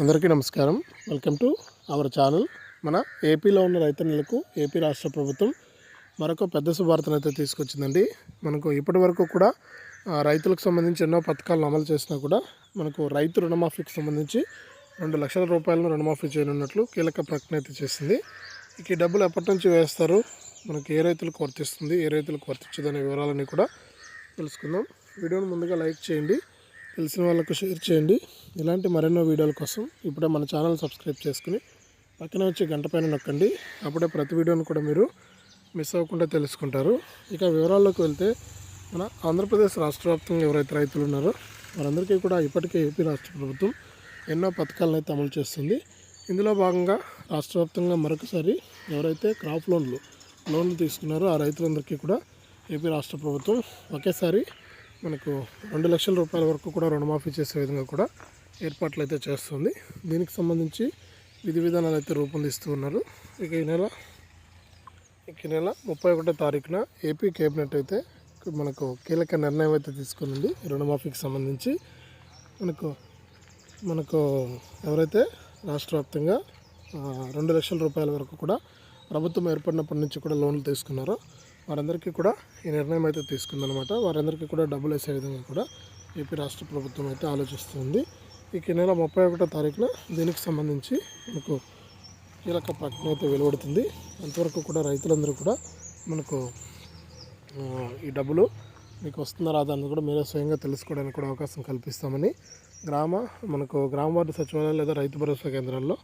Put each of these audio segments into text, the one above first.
అందరికీ నమస్కారం. Welcome to our channel మన ఏపీలో ఉన్న రైతన్నులకు ఏపీ రాష్ట్ర ప్రభుత్వం మరొక పెద్ద శుభార్తను అయితే తీసుకొచ్చిందండి. మనకు ఇప్పటి వరకు కూడా రైతులకు సంబంధించి ఎన్నో పథకాలను అమలు చేసినా కూడా మనకు రైతు రుణమాఫీకి సంబంధించి రెండు లక్షల రూపాయలను రుణమాఫీ చేయనున్నట్లు కీలక ప్రకటన అయితే చేసింది. ఇక ఈ డబ్బులు ఎప్పటి నుంచి వేస్తారు? మనకి ఏ రైతులకు వర్తిస్తుంది ఏ రైతులకు వర్తించదనే వివరాలని కూడా తెలుసుకుందాం. వీడియోని ముందుగా లైక్ చేయండి. తెలిసిన వాళ్ళకు షేర్ చేయండి. ఇలాంటి మరెన్నో వీడియోల కోసం ఇప్పుడే మన ఛానల్ సబ్స్క్రైబ్ చేసుకుని పక్కన వచ్చి గంట పైన నొక్కండి. అప్పుడే ప్రతి వీడియోని కూడా మీరు మిస్ అవ్వకుండా తెలుసుకుంటారు. ఇక వివరాల్లోకి వెళ్తే మన ఆంధ్రప్రదేశ్ రాష్ట్ర వ్యాప్తంగా ఎవరైతే రైతులు ఉన్నారో వారందరికీ కూడా ఇప్పటికే ఏపీ రాష్ట్ర ప్రభుత్వం ఎన్నో పథకాలను అయితే అమలు చేస్తుంది. ఇందులో భాగంగా రాష్ట్ర వ్యాప్తంగా మరొకసారి ఎవరైతే క్రాప్ లోన్లు లోన్లు తీసుకున్నారో ఆ రైతులందరికీ కూడా ఏపీ రాష్ట్ర ప్రభుత్వం ఒకేసారి మనకు రెండు లక్షల రూపాయల వరకు కూడా రుణమాఫీ చేసే విధంగా కూడా ఏర్పాట్లు అయితే చేస్తుంది. దీనికి సంబంధించి విధి విధానాలు అయితే రూపొందిస్తూ ఉన్నారు. ఇక ఈ నెల ఇక ఈ నెల ముప్పై ఒకటో తారీఖున ఏపీ కేబినెట్ అయితే మనకు కీలక నిర్ణయం అయితే తీసుకుంది. రుణమాఫీకి సంబంధించి మనకు మనకు ఎవరైతే రాష్ట్ర వ్యాప్తంగా రెండు లక్షల రూపాయల వరకు కూడా ప్రభుత్వం ఏర్పడినప్పటి నుంచి కూడా లోన్లు తీసుకున్నారో. వారందరికీ కూడా ఈ నిర్ణయం అయితే తీసుకుందనమాట వారందరికీ కూడా డబ్బులు వేసే విధంగా కూడా ఏపీ రాష్ట్ర ప్రభుత్వం అయితే ఆలోచిస్తుంది. ఇక నెల ముప్పై ఒకటో తారీఖున దీనికి సంబంధించి మనకు కీలక ప్రకటన అయితే వెలువడుతుంది. అంతవరకు కూడా రైతులందరూ కూడా మనకు ఈ డబ్బులు మీకు వస్తుందా రాదా అన్నది కూడా మీరే స్వయంగా తెలుసుకోవడానికి కూడా అవకాశం కల్పిస్తామని గ్రామ మనకు గ్రామ వార్డు సచివాలయం లేదా రైతు భరోసా కేంద్రాల్లో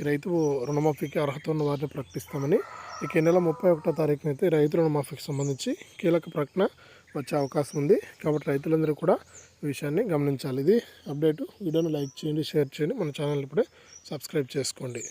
ఈ రైతు రుణమాఫీకి అర్హత ఉన్న వారిని ప్రకటిస్తామని ఇక ఈ నెల ముప్పై ఒకటో తారీఖున అయితే రైతు రుణమాఫీకి సంబంధించి కీలక ప్రకటన వచ్చే అవకాశం ఉంది. కాబట్టి రైతులందరూ కూడా ఈ విషయాన్ని గమనించాలి. ఇది అప్డేట్. వీడియోని లైక్ చేయండి షేర్ చేయండి. మన ఛానల్ ఇప్పుడే సబ్స్క్రైబ్ చేసుకోండి.